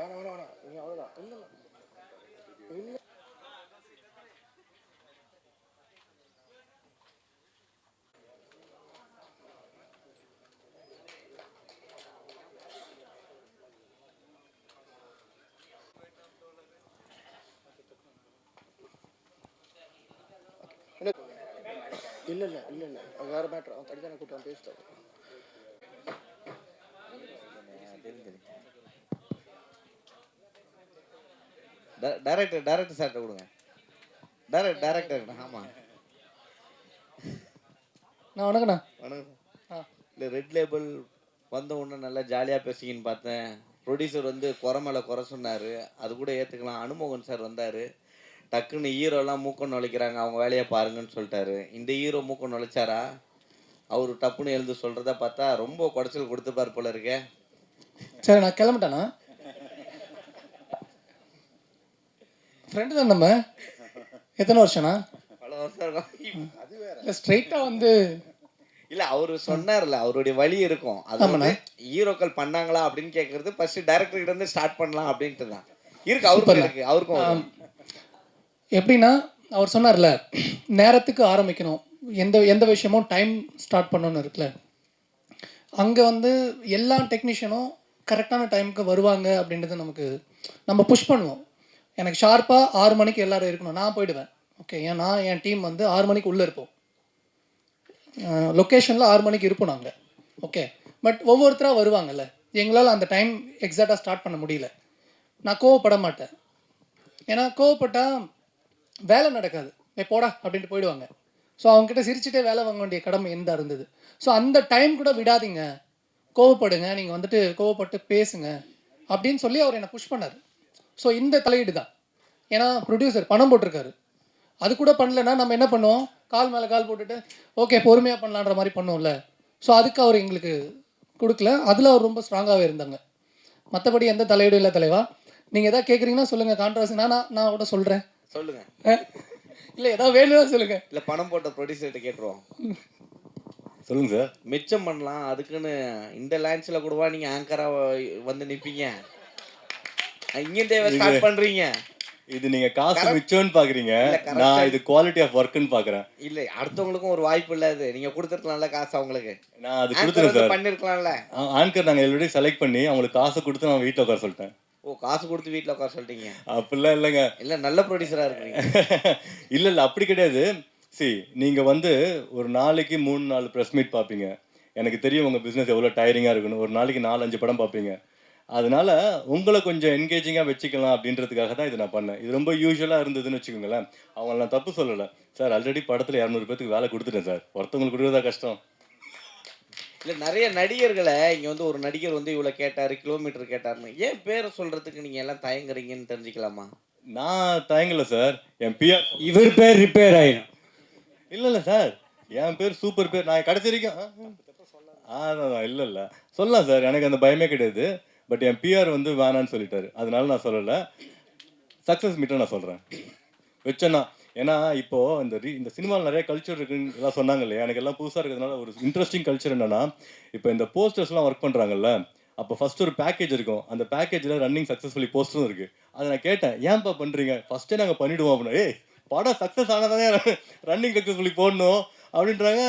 வேணாம் வேணாம் வேணாம். நீங்கள் அவ்வளோதான் இல்லை இல்லை. இல்லை. இல்லை இல்லை இல்லை வேறு மேட்ரு அவன் தனித்தனி கூட்டம் பேசிட்டு டேரக்டர் டேரக்டர் சார்கிட்ட கொடுங்க. டேரக்ட் டேரக்டர் ஆமாம் நான் வணக்கண்ணா வணக்கம். இல்லை ரெட் லேபிள் வந்த உடனே நல்லா ஜாலியாக பேசிக்கின்னு பார்த்தேன். ப்ரொடியூசர் வந்து குறை மேலே குறை சொன்னார். அது கூட ஏற்றுக்கலாம் அனுமோகன் சார் வந்தார். டக்குன்னு ஹீரோலாம் மூக்கம் நுழைக்கிறாங்க. அவங்க வேலையை பாருங்கன்னு சொல்லிட்டாரு. இந்த ஹீரோ மூக்கம் நுழைச்சாரா? அவர் டப்புன்னு எழுந்து சொல்கிறத பார்த்தா ரொம்ப குடைச்சல் கொடுத்துப்பார் போல இருக்கே. சரி நான் கிளம்பிட்டேண்ணா. ஃப்ரெண்டு தான் நம்ம. எத்தனை வருஷம்ண்ணா? பல வருஷம் இருக்கும். இல்லை ஸ்ட்ரைட்டாக வந்து இல்ல அவரு சொன்னார்ல அவருடைய வழி இருக்கும். அது வந்து ஹீரோக்கள் பண்ணாங்களா அப்படின்னு கேக்குறது ஃபர்ஸ்ட் டைரக்டர் கிட்ட இருந்து ஸ்டார்ட் பண்ணலாம் அப்படின்ட்டு தான் இருக்கு அவருக்கும் இருக்கு அவருக்கும். எப்படின்னா அவர் சொன்னார்ல நேரத்துக்கு ஆரம்பிக்கணும். எந்த எந்த விஷயமும் டைம் ஸ்டார்ட் பண்ணணும்னு இருக்குல்ல. அங்கே வந்து எல்லா டெக்னீஷியனும் கரெக்டான டைமுக்கு வருவாங்க அப்படின்றது நமக்கு நம்ம புஷ் பண்ணுவோம். எனக்கு ஷார்ப்பாக ஆறு மணிக்கு எல்லோரும் இருக்கணும். நான் போயிடுவேன். ஓகே ஏன்னா என் டீம் வந்து ஆறு மணிக்கு உள்ளே இருப்போம். லொக்கேஷனில் ஆறு மணிக்கு இருப்போம் நாங்கள் ஓகே பட் ஒவ்வொருத்தராக வருவாங்கல்ல. எங்களால் அந்த டைம் எக்ஸாக்டாக ஸ்டார்ட் பண்ண முடியல. நான் கோவப்பட மாட்டேன். ஏன்னா கோவப்பட்டால் வேலை நடக்காது. ஏ போடா அப்படின்ட்டு போயிடுவாங்க. ஸோ அவங்ககிட்ட சிரிச்சுட்டே வேலை வாங்க வேண்டிய கடமை எந்த இருந்தது? ஸோ அந்த டைம் கூட விடாதீங்க. கோவப்படுங்க. நீங்கள் வந்துட்டு கோவப்பட்டு பேசுங்க. அப்படின்னு சொல்லி அவர் என்னை புஷ் பண்ணார். ஸோ இந்த தலையீடு தான். ஏன்னா ப்ரொடியூசர் பணம் போட்டிருக்காரு. அது கூட பண்ணலன்னா நம்ம என்ன பண்ணுவோம்? கால் மேலே கால் போட்டுட்டு ஓகே பொறுமையாக பண்ணலான்ற மாதிரி பண்ணுவோம்ல. ஸோ அதுக்கு அவர் எங்களுக்கு கொடுக்கல. அதில் அவர் ரொம்ப ஸ்ட்ராங்காகவே இருந்தாங்க. மற்றபடி எந்த தலையீடும் இல்லை தலைவா. நீங்கள் எதாவது கேட்குறீங்கன்னா சொல்லுங்கள் கான்ட்ரவர்சி நான் நான் கூட சொல்கிறேன் சொல்லுங்க. இல்லை ஏதாவது வேணும்னா சொல்லுங்கள் இல்ல பணம் போட்ட ப்ரொடியூசர்கிட்ட கேட்டுருவோம். சொல்லுங்க சார் மிச்சம் பண்ணலாம். அதுக்குன்னு இந்த லான்ச்ல கூடவா நீங்க ஆங்கரா வந்து நிப்பீங்க இங்கிருந்தே ஸ்டார்ட் பண்றீங்க. இது நீங்க காசு மிச்சம்னு பாக்குறீங்க. நான் இது குவாலிட்டி ஆஃப் ஒர்க்னு பாக்குறேன். இல்ல அடுத்தவங்களுக்கும் ஒரு வாய்ப்பு இல்ல அது. நீங்க கொடுத்துருக்கலாம்ல காசு அவங்களுக்கு. நான் அது கொடுத்துறேன் சார். பண்ணிருக்கலாம்ல. ஆன்கர் நாங்க ஆல்ரெடி செலக்ட் பண்ணி அவங்களுக்கு காசை கொடுத்து நான் வீட்டில் உட்கார சொல்லிட்டேன். ஓ காசு கொடுத்து வீட்ல உட்கார சொல்லிட்டீங்க. அப்படிலாம் இல்லைங்க. இல்ல நல்ல ப்ரொடியூசரா இருக்கீங்க இல்ல இல்ல அப்படி கிடையாது. சி நீங்க வந்து ஒரு நாளைக்கு மூணு நாலு ப்ரெஸ் மீட் பார்ப்பீங்க எனக்கு தெரியும் உங்க பிசினஸ் எவ்வளவு டயரிங்கா இருக்குன்னு. ஒரு நாளைக்கு நாலு அஞ்சு படம் பார்ப்பீங்க அதனால உங்களை கொஞ்சம் என்கேஜிங்காக வச்சுக்கலாம் அப்படின்றதுக்காக தான் இது நான் பண்ணேன். இது ரொம்ப யூஸ்வலாக இருந்ததுன்னு வச்சுக்கோங்களேன். அவங்க நான் தப்பு சொல்லலை. சார் ஆல்ரெடி படத்தில் இரநூறு பேத்துக்கு வேலை கொடுத்துட்டேன் சார். ஒருத்தவங்களுக்கு கொடுக்குறதா கஷ்டம். இல்ல நிறைய நடிகர்களை இங்க வந்து ஒரு நடிகர் வந்து இவ்வளவு கேட்டாரு கிலோமீட்டர் கேட்டாருன்னு. ஏன் பேரை சொல்றதுக்கு நீங்க எல்லாம் தயங்குறீங்கன்னு தெரிஞ்சுக்கலாமா? நான் தயங்கல சார். என் பிஆர் இவர் பேர் ரிப்பேர் ஆயிடும் இல்லை இல்லை சார். என் பேர் சூப்பர் பேர். நான் கடைசி வரைக்கும் அதான் இல்லை இல்லை. சொல்லலாம் சார். எனக்கு அந்த பயமே கிடையாது. பட் என் பிஆர் வந்து வேணான்னு சொல்லிட்டாரு. அதனால நான் சொல்லலை. சக்ஸஸ் மீட்டர் நான் சொல்கிறேன் வச்சேன்னா ஏன்னா இப்போ இந்த ரீ இந்த சினிமாவில் நிறைய கல்ச்சர் இருக்குன்னு எல்லாம் சொன்னாங்க இல்லையா? எனக்கு எல்லாம் புதுசாக இருக்கிறதுனால ஒரு இன்ட்ரெஸ்டிங் கல்ச்சர் என்னன்னா இப்போ இந்த போஸ்டர்ஸ்லாம் ஒர்க் பண்ணுறாங்கல்ல அப்போ ஃபர்ஸ்ட் ஒரு பேக்கேஜ் இருக்கும். அந்த பேக்கேஜில் ரன்னிங் சக்ஸஸ்ஃபுல்லி போஸ்டரும் இருக்கு. அதை நான் கேட்டேன் ஏன்பா பண்ணுறீங்க ஃபர்ஸ்டே நாங்கள் பண்ணிவிடுவோம் அப்படின்னா. ஏய் படம் சக்ஸஸ் ஆனதானே ரன்னிங் சக்ஸஸ்ஃபுல்லி போடணும். அப்படின்றாங்க.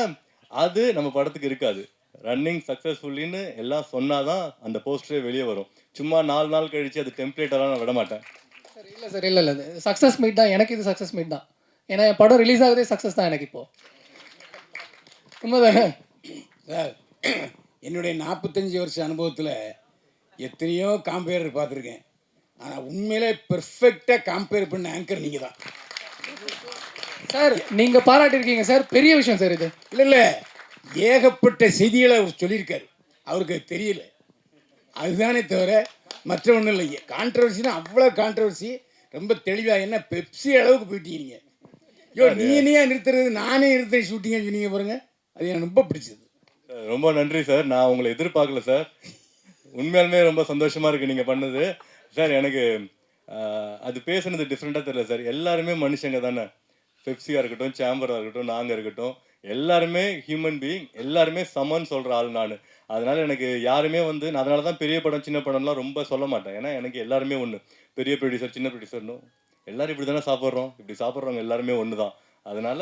அது நம்ம படத்துக்கு இருக்காது. ரன்னிங் சக்ஸஸ்ஃபுல்லின்னு எல்லாம் சொன்னாதான் அந்த போஸ்டரே வெளியே வரும். சும்மா நாலு நாள் கழிச்சு அது டெம்ப்ளேட்டெல்லாம் நான் விட மாட்டேன். சார் இல்லை சார் இல்லை இல்லை. சக்ஸஸ் மீட் தான். எனக்கு இது சக்ஸஸ் மீட் தான். ஏன்னா என் படம் ரிலீஸ் ஆகுதே சக்ஸஸ் தான் எனக்கு இப்போ. உண்மைதானே? சார் என்னுடைய நாற்பத்தஞ்சு வருஷ அனுபவத்தில் எத்தனையோ காம்பேர் பார்த்துருக்கேன். ஆனால் உண்மையிலே பெர்ஃபெக்டாக காம்பேர் பண்ண ஆங்கர் நீங்கள் தான் சார் நீங்கள் பாராட்டியிருக்கீங்க சார். பெரிய விஷயம் சார் இது. இல்லை இல்லை. ஏகப்பட்ட செய்திகளை அவர் சொல்லியிருக்காரு. அவருக்கு அது தெரியல. அதுதானே தவிர மற்ற ஒன்றும் இல்லை கான்ட்ரவர்சினா அவ்வளோ கான்ட்ரவர்சி ரொம்ப தெளிவாக என்ன பெப்சி அளவுக்கு போயிட்டீங்க. ஐயோ நீ நிறுத்துறது? நானே நிறுத்த ஷூட்டிங்க சொன்னீங்க பாருங்க. அது எனக்கு ரொம்ப பிடிச்சது. ரொம்ப நன்றி சார் நான் உங்களை எதிர்பார்க்கல சார் உண்மையாலுமே ரொம்ப சந்தோஷமா இருக்கு நீங்க பண்ணது. சார் எனக்கு அது பேசுனது டிஃப்ரெண்டாக தெரியல சார் எல்லாருமே மனுஷங்க தானே. பெப்சியாக இருக்கட்டும் சேம்பராக இருக்கட்டும் நாங்கள் இருக்கட்டும். எல்லாருமே ஹியூமன் பீயிங் எல்லாருமே சமன்னு சொல்கிற ஆள் நான். அதனால எனக்கு யாருமே வந்து நான் அதனால தான் பெரிய படம் சின்ன படம்லாம் ரொம்ப சொல்ல மாட்டேன். ஏன்னா எனக்கு எல்லாருமே ஒன்று பெரிய ப்ரொடியூசர் சின்ன ப்ரொடியூசர்னும் எல்லாரும் இப்படி தானே சாப்பிட்றோம். இப்படி சாப்பிட்றவங்க எல்லாருமே ஒன்று தான் அதனால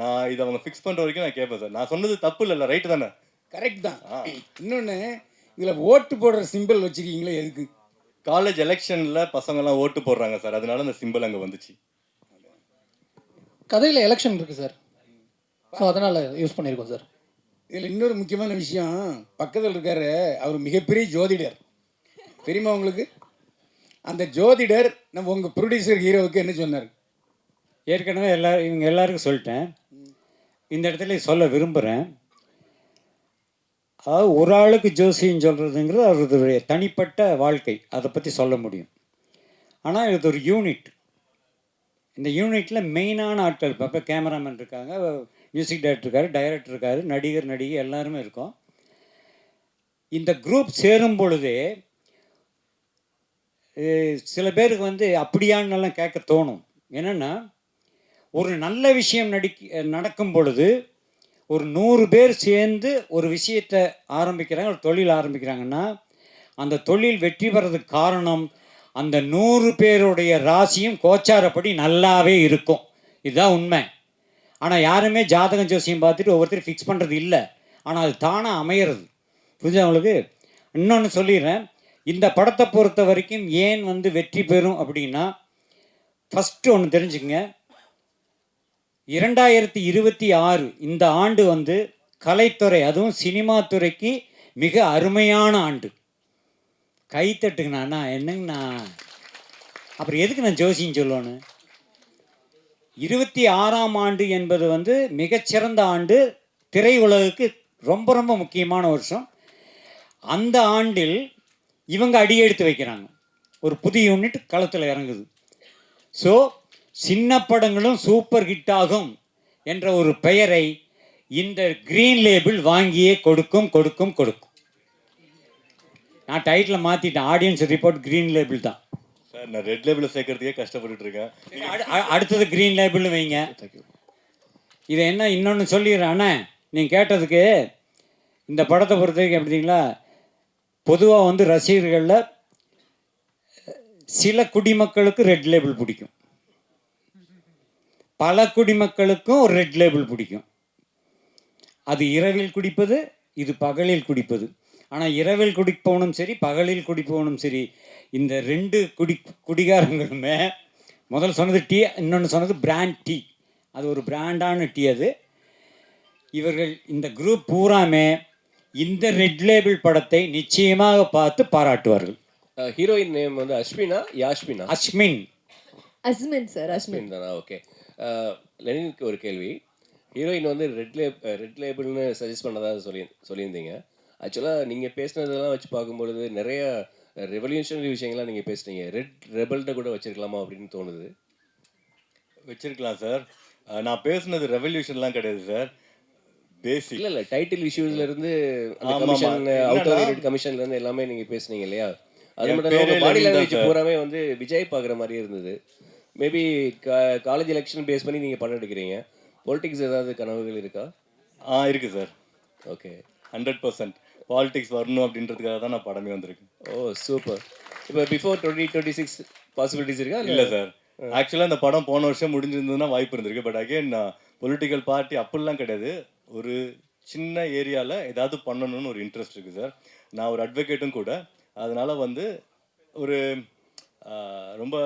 நான் இதை அவங்க ஃபிக்ஸ் பண்ணுற வரைக்கும் நான் கேட்பேன் சார். நான் சொன்னது தப்பு இல்லைல்ல ரைட்டு தானே? கரெக்ட் தான். இன்னொன்று இதில் ஓட்டு போடுற சிம்பிள் வச்சுருக்கீங்களே எதுக்கு? காலேஜ் எலெக்ஷனில் பசங்கெல்லாம் ஓட்டு போடுறாங்க சார். அதனால அந்த சிம்பிள் அங்கே வந்துச்சு. கதையில் எலெக்ஷன் இருக்குது சார். ஸோ அதனால் யூஸ் பண்ணியிருக்கோம் சார் இதில் இன்னொரு முக்கியமான விஷயம் பக்கத்தில் இருக்காரு அவர் மிகப்பெரிய ஜோதிடர். தெரியுமா உங்களுக்கு? அந்த ஜோதிடர் நம்ம உங்கள் ப்ரொடியூசர் ஹீரோவுக்கு என்ன சொன்னார்? ஏற்கனவே எல்லா இவங்க எல்லாருக்கும் சொல்லிட்டேன். இந்த இடத்துல சொல்ல விரும்புகிறேன் அதாவது ஒரு ஆளுக்கு ஜோசியம் சொல்கிறதுங்கிறது அவருடைய தனிப்பட்ட வாழ்க்கை அதை பற்றி சொல்ல முடியும். ஆனால் இது ஒரு யூனிட் இந்த யூனிட்டில் மெயினான ஆட்கள் இப்போ கேமராமேன் இருக்காங்க மியூசிக் டைரக்டர் இருக்கார் டைரக்டர் இருக்கார் நடிகர் நடிகை எல்லாருமே இருக்கோம். இந்த குரூப் சேரும் பொழுது சில பேருக்கு வந்து அப்படியான்னெல்லாம் கேட்க தோணும். என்னென்னா ஒரு நல்ல விஷயம் நடிக்க நடக்கும் பொழுது ஒரு நூறு பேர் சேர்ந்து ஒரு விஷயத்தை ஆரம்பிக்கிறாங்க ஒரு தொழில் ஆரம்பிக்கிறாங்கன்னா அந்த தொழில் வெற்றி பெறதுக்கு காரணம் அந்த நூறு பேருடைய ராசியும் கோச்சாரப்படி நல்லாவே இருக்கும். இதுதான் உண்மை. ஆனால் யாருமே ஜாதகம் ஜோசியம் பார்த்துட்டு ஒவ்வொருத்தரும் ஃபிக்ஸ் பண்ணுறது இல்லை. ஆனால் அது தானாக அமையிறது. புரிஞ்சா அவங்களுக்கு இன்னொன்று சொல்லிடுறேன். இந்த படத்தை பொறுத்த வரைக்கும் ஏன் வந்து வெற்றி பெறும் அப்படின்னா ஃபஸ்ட்டு ஒன்று தெரிஞ்சுக்கங்க. இரண்டாயிரத்தி இருபத்தி ஆறு இந்த ஆண்டு வந்து கலைத்துறை அதுவும் சினிமா துறைக்கு மிக அருமையான ஆண்டு. கைத்தட்டுங்கண்ணா என்னங்கண்ணா? அப்புறம் எதுக்கு நான் ஜோசியம் சொல்லணும் இருபத்தி ஆறாம் ஆண்டு என்பது வந்து மிகச்சிறந்த ஆண்டு. திரையுலகுக்கு ரொம்ப ரொம்ப முக்கியமான வருஷம். அந்த ஆண்டில் இவங்க அடியெடுத்து வைக்கிறாங்க. ஒரு புதிய யூனிட் களத்தில் இறங்குது. ஸோ சின்ன படங்களும் சூப்பர் ஹிட் ஆகும் என்ற ஒரு பெயரை இந்த கிரீன் லேபிள் வாங்கியே கொடுக்கும் கொடுக்கும் கொடுக்கும். நான் டைட்டில் மாற்றிட்டேன் ஆடியன்ஸ் ரிப்போர்ட் கிரீன் லேபிள் தான். சார் நான் ரெட் லேபிளில் சேர்க்கறதுக்கே கஷ்டப்பட்டுட்டு இருக்கேன். அடுத்தது கிரீன் லேபிள்னு வைங்க. இதை என்ன இன்னொன்று சொல்லிடுறேன் அண்ணே. நீங்கள் கேட்டதுக்கு இந்த படத்தை பொறுத்த வரைக்கும் எப்படிங்களா பொதுவாக வந்து ரசிகர்களில் சில குடிமக்களுக்கு ரெட் லேபிள் பிடிக்கும். பல குடிமக்களுக்கும் ஒரு ரெட் லேபிள் பிடிக்கும். அது இரவில் குடிப்பது இது பகலில் குடிப்பது. ஆனால் இரவில் குடிப்பவனும் சரி பகலில் குடிப்பவனும் சரி இந்த ரெண்டு குடி குடிகாரங்களுமே முதல்ல சொன்னது டீ இன்னொன்று சொன்னது பிராண்ட் டீ. அது ஒரு பிராண்டான டீ அது. இவர்கள் இந்த குரூப் பூராமே இந்த ரெட் லேபிள் படத்தை நிச்சயமாக பார்த்து பாராட்டுவார்கள். ஹீரோயின் நேம் வந்து அஸ்வினா யாஷ்மினா அஸ்மின். அஸ்மின் சார் அஸ்மின். அஸ்வின் தானா? ஓகே. லெனினுக்கு ஒரு கேள்வி. ஹீரோயின் வந்து ரெட் லேப் ரெட் லேபிள்னு சஜஸ்ட் பண்ணதா சொல்லி சொல்லியிருந்தீங்க. ஆக்சுவலாக நீங்கள் பேசுனதெல்லாம் வச்சு பார்க்கும்பொழுது நிறைய ரெவல்யூஷனரி விஷயங்கள்லாம் நீங்கள் பேசுனீங்க. ரெட் ரெபல்ட்ட கூட வச்சிருக்கலாமா அப்படின்னு தோணுது. வச்சிருக்கலாம் சார் நான் பேசுனது ரெவல்யூஷன்லாம் கிடையாது சார் பேசிக் இல்ல இல்ல. டைட்டில் இஷ்யூஸ்ல இருந்து. கமிஷன் அவுட்டோரிட்டட் கமிஷன்ல இருந்து எல்லாமே நீங்க பேசுனீங்க இல்லையா? அது மட்டும் இல்லாம பேரே பாடி லாங்குவேஜ். பூராமே வந்து விஜய் பார்க்குற மாதிரியே இருந்தது. மேபி காலேஜ் எலெக்ஷன் பேஸ் பண்ணி நீங்க படம் எடுக்கிறீங்க. பொலிட்டிக்ஸ் ஏதாவது கனவுகள் இருக்கா? ஆ இருக்கு sir okay hundred percent politics வரணும் அப்படின்றதுக்காக தான் நான் படமே வந்திருக்கேன். ஓ சூப்பர் இப்போ before twenty twenty six possibilities இருக்கா? இல்லை? சார் ஆக்சுவலாக இந்த படம் போன வருஷம் முடிஞ்சிருந்ததுன்னா வாய்ப்பு இருந்திருக்கு. பட் அகைன் பொலிட்டிக்கல் பார்ட்டி அப்படிலாம் கிடையாது. ஒரு சின்ன ஏரியாவில் ஏதாவது பண்ணணும்னு ஒரு இன்ட்ரெஸ்ட் இருக்குது சார் நான் ஒரு அட்வொகேட்டும் கூட. அதனால வந்து ஒரு ரொம்ப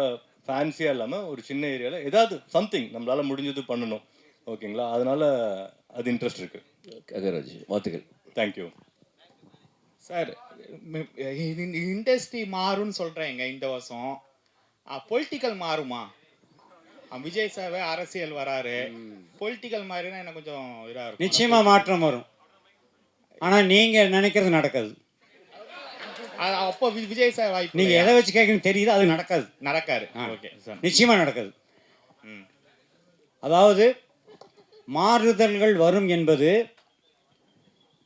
ஃபேன்சியாக இல்லாமல் ஒரு சின்ன ஏரியாவில் ஏதாவது சம்திங் நம்மளால் முடிஞ்சது பண்ணணும். ஓகேங்களா அதனால அது இன்ட்ரெஸ்ட் இருக்குது அகராஜ் வாழ்த்துக்கள். தேங்க்யூ சார் இண்டஸ்ட்ரி மாறும்னு சொல்கிறேங்க இந்த வருஷம். பொலிட்டிக்கல் மாறுமா? விஜய் சார் அரசியல் வராரு. பொலிட்டிக்கல் மாறினா எனக்கு கொஞ்சம் இதாக இருக்கும். நிச்சயமா மாற்றம் வரும். ஆனால் நீங்கள் நினைக்கிறது நடக்காது. அப்போ விஜய் சார் வாய்ப்பு நீங்கள்? எதை வச்சு கேட்கணும் தெரியுது அது நடக்காது. நடக்காரு ஆ. Okay sir. நிச்சயமா நடக்காது. அதாவது மாறுதல்கள் வரும் என்பது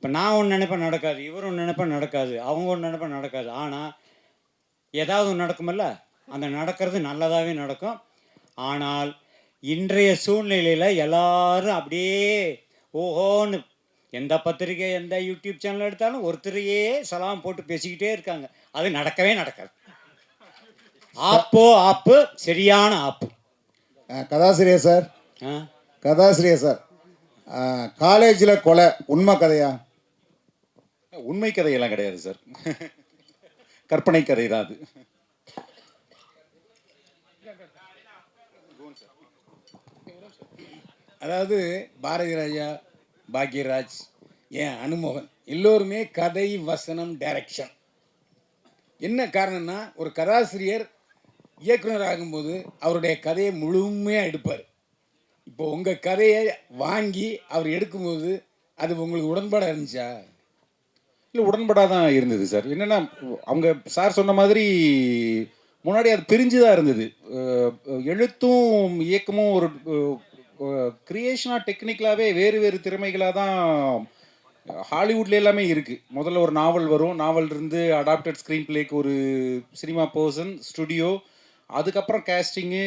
இப்போ நான் ஒன்று நினைப்பேன் நடக்காது இவர் ஒன்று நினைப்பேன் நடக்காது அவங்க ஒன்று நினைப்பேன் நடக்காது. ஆனால் ஏதாவது ஒன்று நடக்குமல்ல அந்த நடக்கிறது நல்லதாகவே நடக்கும். ஆனால் இன்றைய சூழ்நிலையில் எல்லாரும் அப்படியே ஓஹோன்னு எந்த பத்திரிக்கை எந்த யூடியூப் சேனல் எடுத்தாலும் ஒருத்தரையே சலாம் போட்டு பேசிக்கிட்டே இருக்காங்க. அது நடக்கவே நடக்காது. ஆப்போ ஆப்பு சரியான ஆப்பு. கதாசிரியர் சார். கதாசிரியர் சார். காலேஜில் கொலை உண்மை கதையா? உண்மை கதையெல்லாம் கிடையாது சார் கற்பனை கதை தான் அது. அதாவது பாரதி ராஜா பாக்யராஜ் ஏன் அனுமோகன் எல்லோருமே கதை வசனம் டைரக்ஷன் என்ன காரணம்னா ஒரு கதாசிரியர் இயக்குனர் ஆகும்போது அவருடைய கதையை முழுமையாக எடுப்பார். இப்போ உங்கள் கதையை வாங்கி அவர் எடுக்கும்போது அது உங்களுக்கு உடன்பாடாக இருந்துச்சா? இல்லை உடன்படாக தான் இருந்தது சார். என்னென்னா அவங்க சார் சொன்ன மாதிரி முன்னாடி அது பிரிஞ்சு தான் இருந்தது எழுத்தும் இயக்கமும் ஒரு கிரியேஷனாக டெக்னிக்கலாகவே வேறு வேறு திறமைகளாக தான் ஹாலிவுட்ல எல்லாமே இருக்குது முதல்ல ஒரு நாவல் வரும். நாவல் இருந்து அடாப்டட் ஸ்க்ரீன் பிளேக்கு ஒரு சினிமா பர்சன் ஸ்டுடியோ அதுக்கப்புறம் கேஸ்டிங்கு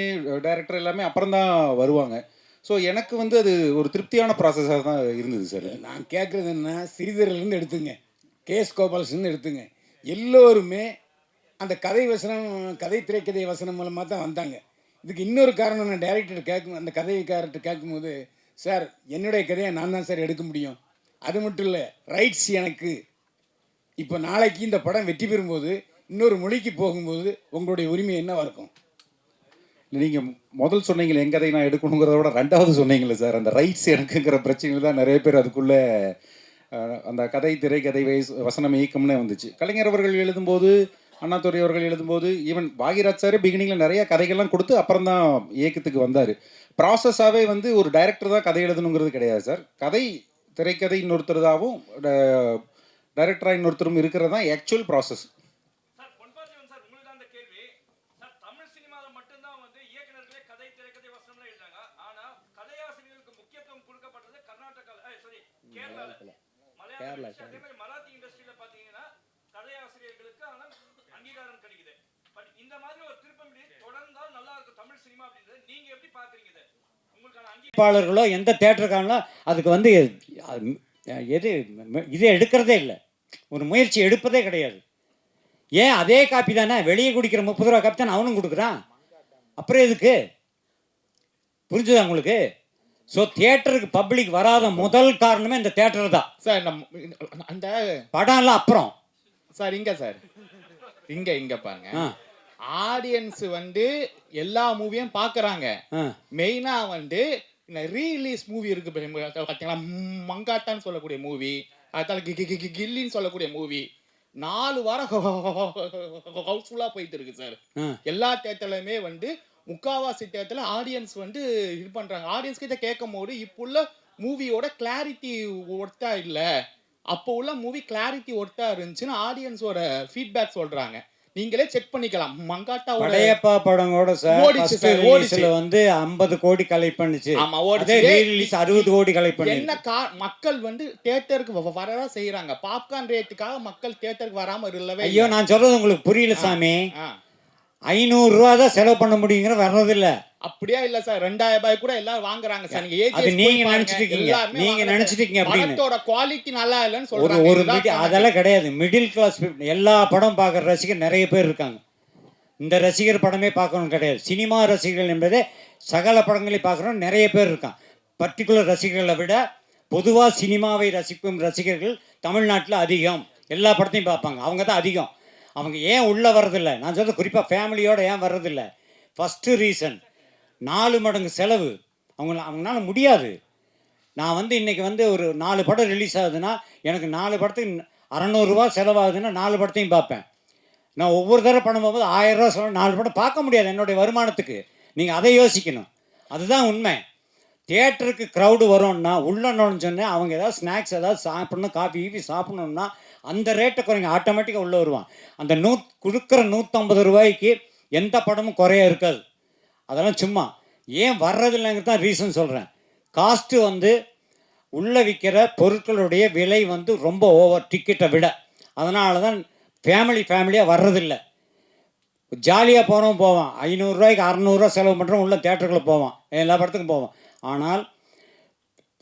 டைரக்டர் எல்லாமே அப்புறம் தான் வருவாங்க. ஸோ எனக்கு வந்து அது ஒரு திருப்தியான ப்ராசஸாக தான் இருந்தது சார். நான் கேட்குறது என்ன சிறிதரிலிருந்து எடுத்துங்க. கேஎஸ் கோபாலசிலிருந்து எடுத்துங்க. எல்லோருமே அந்த கதை வசனம் கதை திரைக்கதை வசனம் மூலமாக தான் வந்தாங்க. இதுக்கு இன்னொரு காரணம் நான் டேரக்டர் கேட்கும் அந்த கதைக்காரர்கிட்ட கேட்கும்போது சார் என்னுடைய கதையை நான் தான் சார் எடுக்க முடியும். அது மட்டும் இல்லை ரைட்ஸ் எனக்கு. இப்போ நாளைக்கு இந்த படம் வெற்றி பெறும்போது இன்னொரு மொழிக்கு போகும்போது உங்களுடைய உரிமை என்னவாக இருக்கும்? நீங்கள் முதல் சொன்னீங்களே எங்க கதை நான் எடுக்கணுங்கிறத விட ரெண்டாவது சொன்னீங்களே சார். அந்த ரைட்ஸ் எனக்குங்கிற பிரச்சனைகள் தான் நிறைய பேர் அதுக்குள்ளே அந்த கதை திரைக்கதை வயசு வசனம் இயக்கம்னே வந்துச்சு. கலைஞர் அவர்கள் எழுதும்போது அண்ணாதுரை அவர்கள் எழுதும்போது ஈவன் பாகிராஜ் சார் பிகினிங்கில் நிறைய கதைகள்லாம் கொடுத்து அப்புறம் தான் இயக்கத்துக்கு வந்தார். ப்ராசஸாகவே வந்து ஒரு டைரக்டர் தான் கதை எழுதணுங்கிறது கிடையாது சார். கதை திரைக்கதை இன்னொருத்தருதாகவும் டைரக்டராக இன்னொருத்தரும் இருக்கிறது தான் ஆக்சுவல் ப்ராசஸ் சார் பொன்பாசிவன் சார் உங்களுக்கு அந்த கேள்வி சார் தமிழ் சினிமாவில் மட்டும்தான் வந்து இயக்குனர்களே கதை திரைக்கதை வசனம்லாம் எழுதாங்க ஆனா கதையாசிரியர்களுக்கு முக்கியத்துவம் கொடுக்கப்பட்டது கர்நாடகால சாரி கேரளால மலையாள industry, அதே மாதிரி மராத்தி இண்டஸ்ட்ரியில பாத்தீங்கன்னா கதையாசிரியர்களுக்கு ஆனா அங்கீகாரம் கிடைக்குது. பட் இந்த மாதிரி ஒரு திருப்பம் தொடர்ந்தால் நல்லா இருக்கும் தமிழ் சினிமா அப்படின்றது நீங்க எப்படி பாக்குறீங்க இதை? உங்களுக்கான எந்த தேட்டருக்காரங்களோ அதுக்கு வந்து எது இதை எடுக்கிறதே இல்லை. ஒரு முயற்சி எடுப்பதே கிடையாது. ஏன் அதே காப்பி தானே? வெளியே குடிக்கிற முப்பது ரூபா காப்பி தானே அவனும் கொடுக்குறான்? அப்புறம் எதுக்கு? புரிஞ்சுதா உங்களுக்கு? ஸோ தியேட்டருக்கு பப்ளிக் வராத முதல் காரணமே இந்த தியேட்டர் தான். சார் நம்ம அந்த படம்லாம் அப்புறம். சார் இங்க சார். இங்க இங்க பாருங்க. ஆடியன்ஸ் வந்து எல்லா மூவியும் பாக்குறாங்க. மெயினா வந்து இந்த ரீலீஸ் மூவி இருக்கு பாத்தீங்களா? ம், மங்காத்தான்னு சொல்லக்கூடிய மூவி அதால கி- கி- கி- கி- கில்லின்னு சொல்லக்கூடிய மூவி நாலு வாரம் ஹவுஸ்ஃபுல்லா போயிட்டு இருக்கு சார். எல்லா தேட்டர்லயுமே வந்து முக்காவாசி தேட்டர்ல ஆடியன்ஸ் வந்து இது பண்றாங்க. ஆடியன்ஸ் கிட்ட கேட்கும் போது இப்போ உள்ள மூவியோட கிளாரிட்டி ஒர்த்தா இல்ல. அப்போ உள்ள மூவி கிளாரிட்டி ஒர்த்தா இருந்துச்சுன்னு ஆடியன்ஸோட ஃபீட்பேக் சொல்றாங்க. நீங்களே செக் பண்ணிக்கலாம். மங்காட்டாவோட படையப்பா படங்கோட சார் ஓடிச்சு ஃபர்ஸ்ட் சார், ஓடிச்சு. ரிலீஸ்ல வந்து 50 கோடி கலெக்ட் பண்ணுச்சு. ஆமா ஓடிச்சு. ரீ ரிலீஸ் அறுபது கோடி கலெக்ட் என்ன பண்ணிருக்கு கா மக்கள் வந்து தியேட்டருக்கு வரதான் செய்யறாங்க பாப்கார்ன் ரேட்டுக்காக மக்கள் தியேட்டருக்கு வராம இல்லவே ஐயோ. நான் சொல்றது உங்களுக்கு புரியல சாமி. ஆ. ஐநூறு ரூபா தான் செலவு பண்ண முடியுங்கிற வர்றதில்ல அப்படியே இல்ல சார். ரெண்டாயிரம் ரூபாய் கூட எல்லாரும் வாங்குறாங்க சார். நீங்க போய் நீங்க நினைச்சிட்டு இருக்கீங்க. நீங்க. நினைச்சிட்டு இருக்கீங்க. படத்தோட குவாலிட்டி நல்லா இல்லைன்னு சொல்றாங்க. ஒரு. அதெல்லாம் கிடையாது. மிடில் கிளாஸ் எல்லா படம் பார்க்குற ரசிகர் நிறைய பேர் இருக்காங்க. இந்த ரசிகர் படமே பார்க்கணும் கிடையாது. சினிமா ரசிகர்கள் என்பதே சகல படங்களையும் பார்க்குறோம் நிறைய பேர் இருக்கான் பர்டிகுலர் ரசிகர்களை விட பொதுவாக சினிமாவை ரசிக்கும் ரசிகர்கள் தமிழ்நாட்டில் அதிகம். எல்லா படத்தையும் பார்ப்பாங்க. அவங்க தான் அதிகம். அவங்க ஏன் உள்ளே வர்றதில்ல? நான் சொல்றது குறிப்பாக ஃபேமிலியோடு ஏன் வர்றதில்ல? ஃபஸ்ட்டு ரீசன் நாலு மடங்கு செலவு. அவங்க அவங்களால முடியாது. நான் வந்து இன்றைக்கி வந்து ஒரு நாலு படம் ரிலீஸ் ஆகுதுன்னா எனக்கு நாலு படத்துக்கு அறநூறுரூவா செலவாகுதுன்னா நாலு படத்தையும் பார்ப்பேன். நான் ஒவ்வொரு தடவை படம் போகும்போது ஆயிரம் ரூபா செலவு நாலு படம் பார்க்க முடியாது என்னுடைய வருமானத்துக்கு. நீங்கள் அதை யோசிக்கணும். அதுதான் உண்மை. தேட்டருக்கு க்ரௌடு வரும்னா உள்ள நுழைஞ்சோன்னே அவங்க ஏதாவது ஸ்நாக்ஸ் ஏதாவது சாப்பிட்ணும் காஃபி கீஃபி சாப்பிட்ணுன்னா அந்த ரேட்டை குறைங்க. ஆட்டோமேட்டிக்காக உள்ளே வருவான். அந்த நூ கொடுக்குற நூற்றம்பது ரூபாய்க்கு எந்த படமும் குறைய இருக்காது. அதெல்லாம் சும்மா. ஏன் வர்றதில்லைங்கிறது தான் ரீசன் சொல்கிறேன் காஸ்ட்டு வந்து உள்ளே விற்கிற பொருட்களுடைய விலை வந்து ரொம்ப ஓவர் டிக்கெட்டை விட. அதனால தான் ஃபேமிலி ஃபேமிலியாக வர்றதில்லை. ஜாலியாக போகிறோம் போவான். ஐநூறுரூவாய்க்கு அறநூறுவா செலவு பண்ணுறோம் உள்ள தேட்டருக்குள்ளே போவான். எல்லா படத்துக்கும் போவான். ஆனால்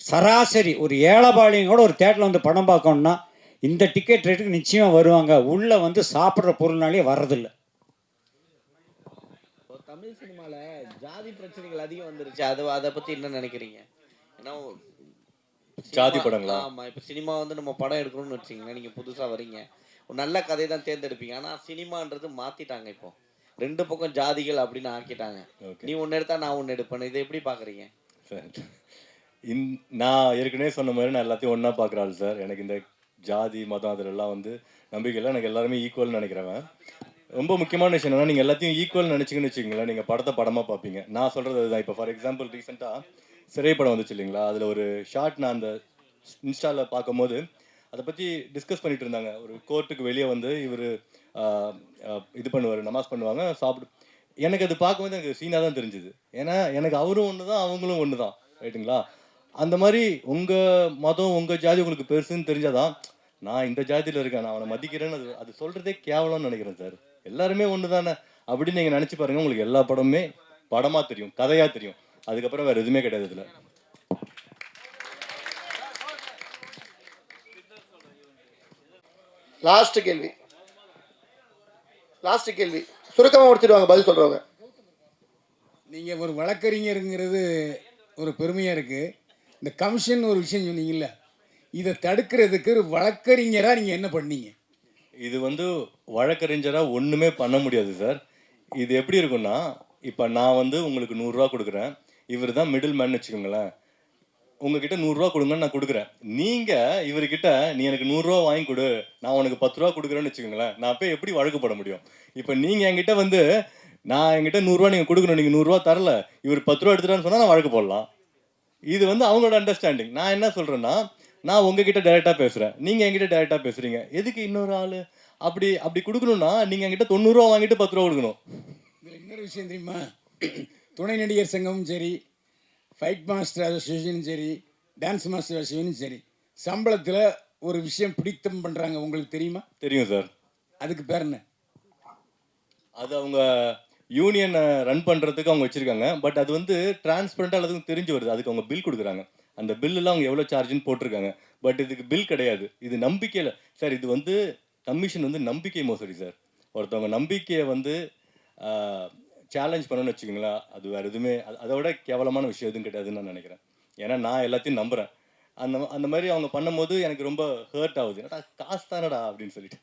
சராசரி ஒரு ஏழைபாளையம் கூட ஒரு தேட்டரில் வந்து படம் பார்க்கணுன்னா இந்த டிக்கெட் ரேட்டுக்கு நிச்சயமாக வருவாங்க. உள்ளே வந்து சாப்பிட்ற பொருள்னாலே வர்றதில்ல. இப்போ தமிழ் சினிமால ஜாதி பிரச்சனைகள் அதிகம் வந்துருச்சு. அது அதை பத்தி என்ன நினைக்கிறீங்க? ஏன்னா ஜாதி படங்களா? ஆமா இப்போ சினிமா வந்து நம்ம படம் எடுக்கணும்னு வச்சுக்கோங்களேன். நீங்க புதுசா வரீங்க. ஒரு நல்ல கதையை தான் தேர்ந்தெடுப்பீங்க. ஆனா சினிமான்றது மாத்திட்டாங்க இப்போ. ரெண்டு பக்கம் ஜாதிகள் அப்படின்னு ஆக்கிட்டாங்க. நீ ஒன்னு எடுத்தா நான் ஒன்னு எடுப்பேன் இதை எப்படி பாக்குறீங்க? சார் இந் நான் ஏற்கனவே சொன்ன மாதிரி நான் எல்லாத்தையும் ஒன்றா பார்க்குறாள் சார். எனக்கு இந்த ஜாதி மதம் அதிலெல்லாம் வந்து நம்பிக்கை இல்லை எனக்கு எல்லாருமே ஈக்குவல்னு நினைக்கிறவன். ரொம்ப முக்கியமான விஷயம் என்னன்னா நீங்கள் எல்லாத்தையும் ஈக்குவல் நினச்சிங்கன்னு வச்சுக்கோங்களேன் நீங்கள் படத்தை படமாக பார்ப்பீங்க நான் சொல்கிறது அதுதான். இப்போ ஃபார் எக்ஸாம்பிள் ரீசெண்டாக சிறை படம் வந்துச்சு இல்லைங்களா? அதில் ஒரு ஷார்ட் நான் அந்த இன்ஸ்டாவில் பார்க்கும்போது அதை பற்றி டிஸ்கஸ் பண்ணிட்டு இருந்தாங்க. ஒரு கோர்ட்டுக்கு வெளியே வந்து இவர் இது பண்ணுவார் நமாஸ் பண்ணுவாங்க சாப்பிடு எனக்கு அது பார்க்கும்போது எனக்கு சீனாக தான் தெரிஞ்சுது. ஏன்னா எனக்கு அவரும் ஒன்று தான் அவங்களும் ஒன்று தான் ரைட்டுங்களா அந்த மாதிரி உங்கள் மதம் உங்கள் ஜாதி உங்களுக்கு பெருசுன்னு தெரிஞ்சாதான் நான் இந்த ஜாதியில் இருக்கேன் நான் அவனை மதிக்கிறேன்னு அது அது சொல்கிறதே கேவலம்னு நினைக்கிறேன் சார். எல்லாருமே ஒன்று தானே அப்படின்னு நீங்கள் நினச்சி பாருங்கள் உங்களுக்கு எல்லா படமுமே படமாக தெரியும் கதையாக தெரியும். அதுக்கப்புறம் வேறு எதுவுமே கிடையாது இதில். லாஸ்ட் கேள்வி. லாஸ்ட் கேள்வி. சுருக்கமாக முடிச்சிடுவாங்க பதில் சொல்றவங்க. நீங்கள் ஒரு வழக்கறிஞருங்கிறது ஒரு பெருமையாக இருக்குது இந்த கமிஷன் ஒரு விஷயம் சொன்னீங்கல்ல இதை தடுக்கிறதுக்கு ஒரு வழக்கறிஞராக நீங்கள் என்ன பண்ணீங்க? இது வந்து வழக்கறிஞராக ஒன்றுமே பண்ண முடியாது சார் இது எப்படி இருக்கும்னா இப்போ நான் வந்து உங்களுக்கு நூறுரூவா கொடுக்குறேன். இவர் தான் மிடில் மேன் வச்சுக்கோங்களேன். உங்ககிட்ட நூறுரூவா கொடுங்கன்னு நான் கொடுக்குறேன். நீங்கள் இவர்கிட்ட நீ எனக்கு நூறுரூவா வாங்கி கொடு. நான் உனக்கு பத்து ரூபா கொடுக்குறேன்னு வச்சுக்கோங்களேன். நான் போய் எப்படி வழக்கு போட முடியும்? இப்போ நீங்கள் என்கிட்ட வந்து நான் என்கிட்ட நூறுரூவா நீங்கள் கொடுக்கணும். நீங்கள் நூறுரூவா தரல. இவர் பத்து ரூபா எடுத்துட்டான்னு சொன்னால் நான் வழக்கு போடலாம். இது வந்து அவங்களோட அண்டர்ஸ்டாண்டிங் நான் என்ன சொல்கிறேன்னா நான் உங்ககிட்ட டைரெக்டாக பேசுகிறேன் நீங்கள் என்கிட்ட டைரெக்டாக பேசுகிறீங்க எதுக்கு இன்னொரு ஆள்? அப்படி அப்படி கொடுக்கணும்னா நீங்கள் என்கிட்ட தொண்ணூறுரூவா வாங்கிட்டு பத்து ரூபா கொடுக்கணும். இதில் இன்னொரு விஷயம் தெரியுமா? துணை நடிகர் சங்கமும் சரி ஃபைட் மாஸ்டர் அசோசியேஷனும் சரி டான்ஸ் மாஸ்டர் அசோசியேஷனும் சரி சம்பளத்தில் ஒரு விஷயம் பிடித்தம் பண்ணுறாங்க உங்களுக்கு தெரியுமா? தெரியும் சார் அதுக்கு பேர் என்ன? அது அவங்க யூனியனை ரன் பண்ணுறதுக்கு அவங்க வச்சுருக்காங்க. பட் அது வந்து டிரான்ஸ்பரண்ட்டாக எல்லாத்துக்கும் தெரிஞ்சு வருது. அதுக்கு அவங்க பில் கொடுக்குறாங்க. அந்த பில்லில் அவங்க எவ்வளோ சார்ஜ்னு போட்டிருக்காங்க. பட் இதுக்கு பில் கிடையாது. இது நம்பிக்கையில் சார் இது வந்து கமிஷன் வந்து நம்பிக்கை மோசடி சார் ஒருத்தவங்க நம்பிக்கையை வந்து சேலஞ்ச் பண்ணணும்னு வச்சுக்கோங்களேன். அது வேறு எதுவுமே அதை விட கேவலமான விஷயம் எதுவும் கிடையாதுன்னு நான் நினைக்கிறேன். ஏன்னா நான் எல்லாத்தையும் நம்புகிறேன் அந்த அந்த மாதிரி அவங்க பண்ணும்போது எனக்கு ரொம்ப ஹர்ட் ஆகுது. என்னடா காசு தானடா அப்படின்னு சொல்லிட்டு.